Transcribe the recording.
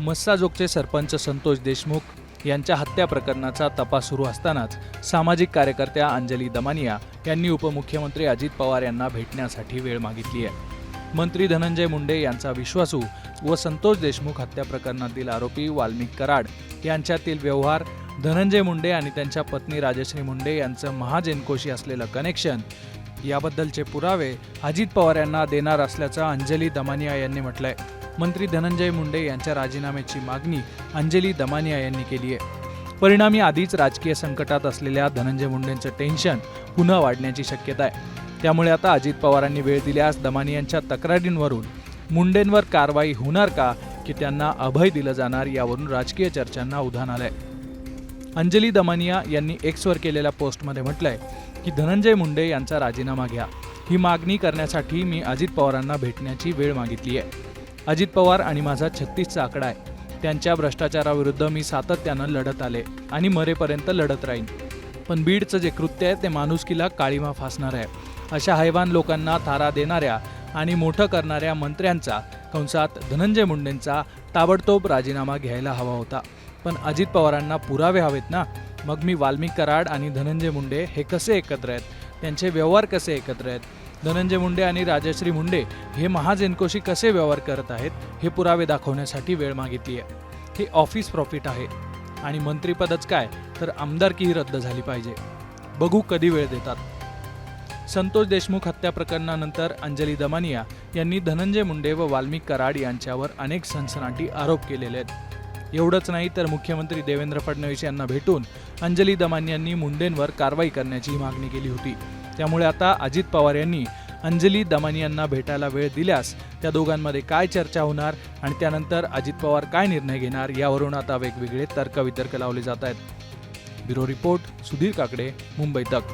मस्साजोगचे सरपंच संतोष देशमुख यांच्या हत्या प्रकरणाचा तपास सुरू असतानाच सामाजिक कार्यकर्त्या अंजली दमानिया यांनी उपमुख्यमंत्री अजित पवार यांना भेटण्यासाठी वेळ मागितली आहे. मंत्री धनंजय मुंडे यांचा विश्वासू व संतोष देशमुख हत्या प्रकरणातील आरोपी वाल्मिक कराड यांच्यातील व्यवहार धनंजय मुंडे आणि त्यांच्या पत्नी राजश्री मुंडे यांचं महाजेनकोशी असलेलं कनेक्शन याबद्दलचे पुरावे अजित पवार यांना देणार असल्याचं अंजली दमानिया यांनी म्हटलंय. मंत्री धनंजय मुंडे यांच्या राजीनाम्याची मागणी अंजली दमानिया यांनी केली आहे. परिणामी आधीच राजकीय संकटात असलेल्या धनंजय मुंडेंचं टेन्शन पुन्हा वाढण्याची शक्यता आहे. त्यामुळे आता अजित पवारांनी वेळ दिल्यास दमानियांच्या तक्रारींवरून मुंडेंवर कारवाई होणार का की त्यांना अभय दिलं जाणार यावरून राजकीय चर्चांना उधाण आलंय. अंजली दमानिया यांनी एक्सवर केलेल्या पोस्टमध्ये म्हटलंय की धनंजय मुंडे यांचा राजीनामा घ्या. ही मागणी करण्यासाठी मी अजित पवारांना भेटण्याची वेळ मागितली आहे. अजित पवार आणि माझा छत्तीसचा आकडा आहे. त्यांच्या भ्रष्टाचाराविरुद्ध मी सातत्यानं लढत आले आणि मरेपर्यंत लढत राहीन. पण बीडचं जे कृत्य आहे ते माणुसकीला काळीमा फासणार आहे. अशा हैवान लोकांना थारा देणाऱ्या आणि मोठं करणाऱ्या मंत्र्यांचा कंसात धनंजय मुंडेंचा ताबडतोब राजीनामा घ्यायला हवा होता. पण अजित पवारांना पुरावे हवेत ना? मग मी वाल्मिक कराड आणि धनंजय मुंडे हे कसे एकत्र आहेत? त्यांचे व्यवहार कसे एकत्र आहेत? धनंजय मुंडे आणि राजश्री मुंडे हे महाजेनकोशी कसे व्यवहार करत आहेत हे पुरावे दाखवण्यासाठी वेळ मागितली आहे. हे ऑफिस प्रॉफिट आहे. आणि मंत्रीपदच काय तर आमदारकीही रद्द झाली पाहिजे. बघू कधी वेळ देतात. संतोष देशमुख हत्या प्रकरणानंतर अंजली दमानिया यांनी धनंजय मुंडे व वाल्मिक कराड यांच्यावर अनेक सनसनाटी आरोप केलेले आहेत. एवढंच नाही तर मुख्यमंत्री देवेंद्र फडणवीस यांना भेटून अंजली दमानिया यांनी मुंडेंवर कारवाई करण्याची मागणी केली होती. त्यामुळे आता अजित पवार यांनी अंजली दमानी यांना भेटायला वेळ दिल्यास त्या दोघांमध्ये काय चर्चा होणार आणि त्यानंतर अजित पवार काय निर्णय घेणार यावरून आता वेगवेगळे तर्कवितर्क लावले जात आहेत. Bureau report Sudhir Kakade Mumbai Tak.